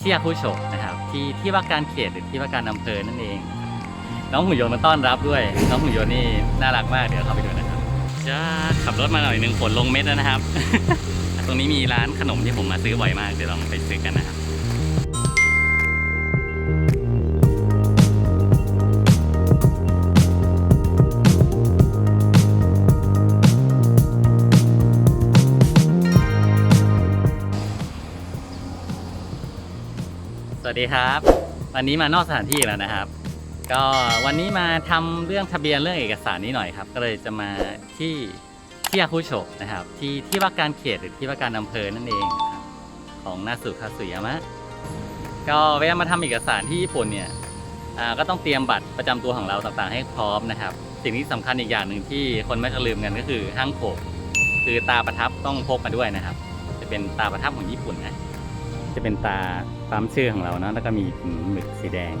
เชียผู้ชกนะครับ ที่ที่ว่าการเขตหรือที่ว่าการอำเภอนั่นเอง น้องหุ่นยนต์มาต้อนรับด้วย น้องหุ่นยนต์นี่น่ารักมากเดี๋ยวเข้าไปดูนะครับจะขับรถมาหน่อยหนึ่งฝนลงเม็ดแล้วนะครับ ตรงนี้มีร้านขนมที่ผมมาซื้อบ่อยมากเดี๋ยวลองไปซื้อกันนะครับ วัสดีครับ วันนี้มานอกสถานที่แล้วนะครับ ก็วันนี้มาทำเรื่องทะเบียนเรื่องเอกสารนี้หน่อยครับ ก็เลยจะมาที่ที่ยาคุโชะนะครับ ที่ที่ว่าการเขตหรือที่ว่าการอำเภอนั่นเองครับของนาสุคาสุยามะก็เวลามาทำเอกสารที่ญี่ปุ่นเนี่ยก็ต้องเตรียมบัตรประจำตัวของเราต่างๆ ให้พร้อมนะครับ สิ่งที่สำคัญอีกอย่างหนึ่งที่คนไม่จะลืมกันก็คือห้างโขกคือตาประทับต้องพกมาด้วยนะครับ จะเป็นตาประทับของญี่ปุ่นนะ จะเป็นตาปั๊มชื่อของเราเนาะแล้วก็มีหมึกสีแดง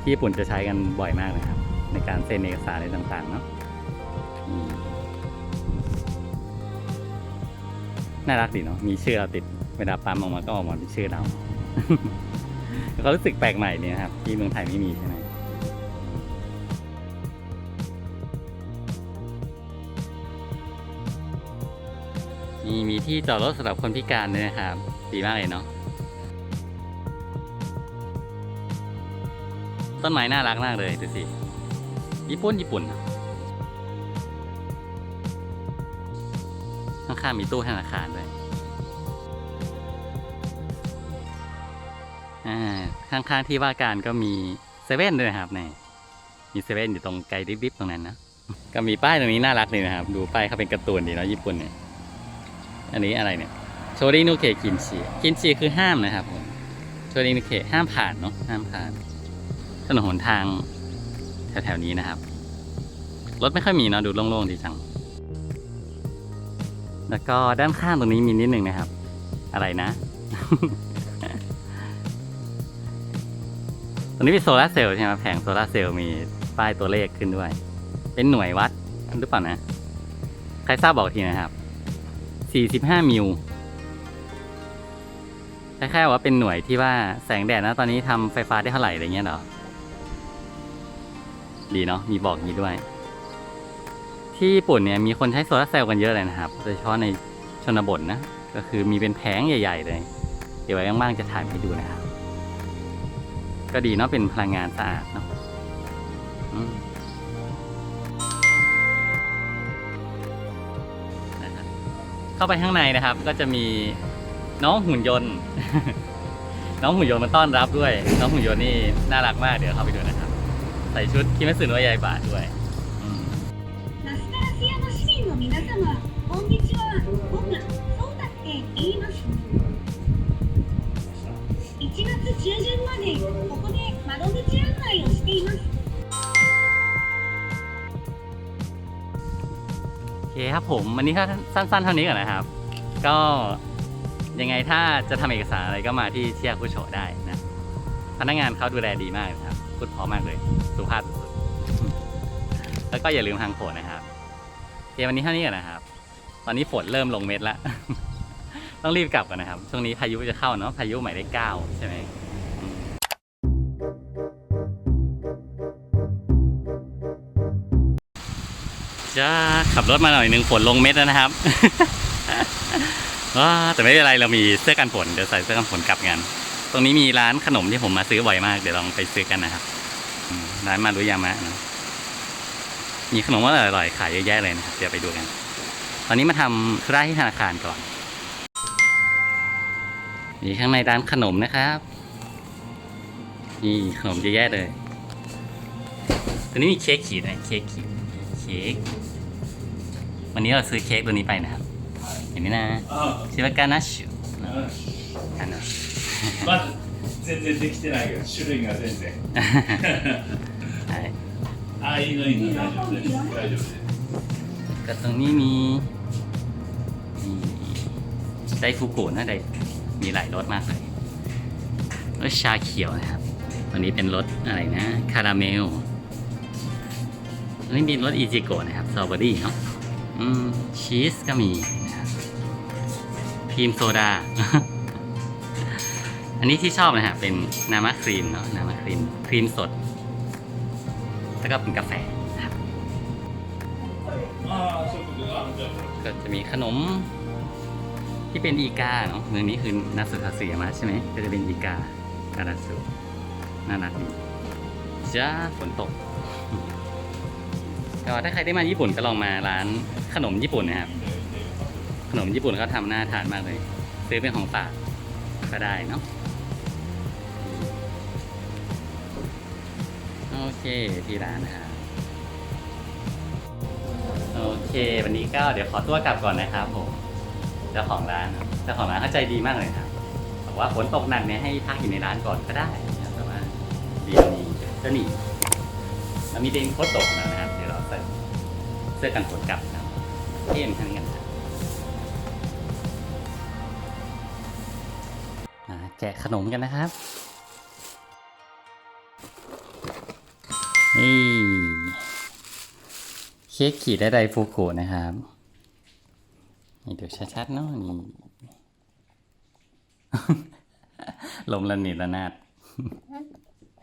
ที่ญี่ปุ่นจะใช้กันบ่อยมากนะครับ ในการเซ็นเอกสารอะไรต่างๆเนาะน่ารักดีเนาะมีชื่อเราติดเวลาปั๊มออกมาก็ออกมาเป็นชื่อเราก็รู้สึกแปลกใหม่ดีนะครับ ที่เมืองไทยไม่มีใช่ไหม มีมีที่จอดรถสำหรับคนพิการด้วยนะครับ ดีมากเลยเนาะต้นไม้น่ารักมากเลยดูสิญี่ปุ่นญี่ปุ่นข้างๆมีตู้ธนาคารด้วยอ่าข้างๆที่ว่าการก็มีเซเว่นด้วยนะครับนี่มีเซเว่นอยู่ตรงไกลริบๆตรงนั้นนะ ก็มีป้ายตรงนี้น่ารักเลยนะครับ ดูป้ายเขาเป็นการ์ตูนดีเนาะญี่ปุ่นเนี่ย อันนี้อะไรเนี่ยโชรินุเกะกินชีกินชีคือห้ามนะครับผมโชรินุเกะห้ามผ่านเนาะห้ามผ่านถนนหนทางแถวๆนี้นะครับ รถไม่ค่อยมีเนาะดูโล่งๆดีจัง แล้วก็ด้านข้างตรงนี้มีนิดหนึ่งนะครับ อะไรนะ ตรงนี้มีโซลาเซลล์ใช่ไหมแผงโซลาเซลล์มีป้ายตัวเลขขึ้นด้วย เป็นหน่วยวัดหรือเปล่านะ ใครทราบบอกทีนะครับ 45 มิลคล้ายๆว่าเป็นหน่วยที่ว่าแสงแดดนะตอนนี้ทำไฟฟ้าได้เท่าไหร่อะไรเงี้ยเหรอดีเนาะมีบอกงนี้ด้วย ที่ญี่ปุ่นเนี่ยมีคนใช้โซลาร์เซลล์กันเยอะเลยนะครับ โดยเฉพาะในชนบทนะ ก็คือมีเป็นแผงใหญ่ ๆ เลย เดี๋ยวไว้ว่างๆจะถ่ายให้ดูนะครับ ก็ดีเนาะเป็นพลังงานสะอาดเนาะ เข้าไปข้างในนะครับ ก็จะมีน้องหุ่นยนต์ น้องหุ่นยนต์มาต้อนรับด้วย น้องหุ่นยนต์นี่น่ารักมากเดี๋ยวเข้าไปดูนะครับ ใส่ชุดคิเมสึโนะยายบาด้วยอืม ナスタラシアの市民の皆様、 เคครับผมวันนี้ก็สั้นๆเท่านี้ก่อนนะครับ ก็ยังไงถ้าจะทำเอกสารอะไรก็มาที่เชียร์คุโชได้นะพนักงานเขาดูแลดีมากนะครับพูดพราะมากเลยสุภาพสุดๆแล้วก็อย่าลืมทางโขนนะครับโอเควันนี้เท่านี้ก่อนนะครับ ตอนนี้ฝนเริ่มลงเม็ดแล้วต้องรีบกลับกันนะครับ ช่วงนี้พายุจะเข้าเนาะพายุหมายเลขเก้าใช่ไหม จะขับรถมาหน่อยหนึ่งฝนลงเม็ดแล้วนะครับว้าแต่ไม่เป็นไรเรามีเสื้อกันฝนเดี๋ยวใส่เสื้อกันฝนกลับกันตรงนี้มีร้านขนมที่ผมมาซื้อบ่อยมากเดี๋ยวลองไปซื้อกันนะครับร้านมารุยามะนะมีขนมว่าอร่อยๆขายเยอะแยะเลยนะครับเดี๋ยวไปดูกัน ตอนนี้มาทำธุระที่ธนาคารก่อนนี่ข้างในร้านขนมนะครับนี่ขนมเยอะแยะเลยตัวนี้มีเค้กขีดนะเค้กขีดค้กวันนี้เราซื้อเค้กตัวนี้ไปนะครับ เห็นไหมนะ あ ชิวากานาชู あ、 กานาชู まず全然できてないけど種類が全然 はい ああいいのいいの大丈夫です大丈夫です ก็ตรงนี้มีมีไดฟูกุนะไดมีหลายรสมากเลยรสชาเขียวนะครับตัวนี้เป็นรสอะไรนะ คาราเมลอั นี่มีรสอิจิโกะนะครับสตรอเบอรี่เนาะชีสก็มีนะครับครีมโซดา อันนี้ที่ชอบนะฮะเป็นน้ำครีมเนาะน้ำครีมครีมสด แล้วก็เป็นกาแฟก็จะมีขนมที่เป็นอีกาเนาะเมืองนี้คือนาสุทาเสียมาใช่ไหมก็จะเป็นอีกาการาสุน่ารักดีจ้าฝนตก ก็ถ้าใครได้มาญี่ปุ่นก็ลองมาร้านขนมญี่ปุ่นนะครับ ขนมญี่ปุ่นเขาทำน่าทานมากเลย ซื้อเป็นของฝากก็ได้เนาะโอเคที่ร้านนะครับโอเค วันนี้ก็เดี๋ยวขอตัวกลับก่อนนะครับผมเจ้าของร้านเจ้าของร้านเข้าใจดีมากเลยครับบอกว่าฝนตกหนักเนี่ยให้พักอยู่ในร้านก่อนก็ได้นะครับแต่ว่าเดี๋ยวนี้จะหนีเรามีเดนโคตตกนะครับ เสื้อกันฝนกลับครับเที่ยงท่านกันครับมาแกะขนมกันนะครับ นี่เค้กขีดได้ไดฟูกุนะครับ นี่ดูชัดๆเนาะนี่ลมละนิดละนาด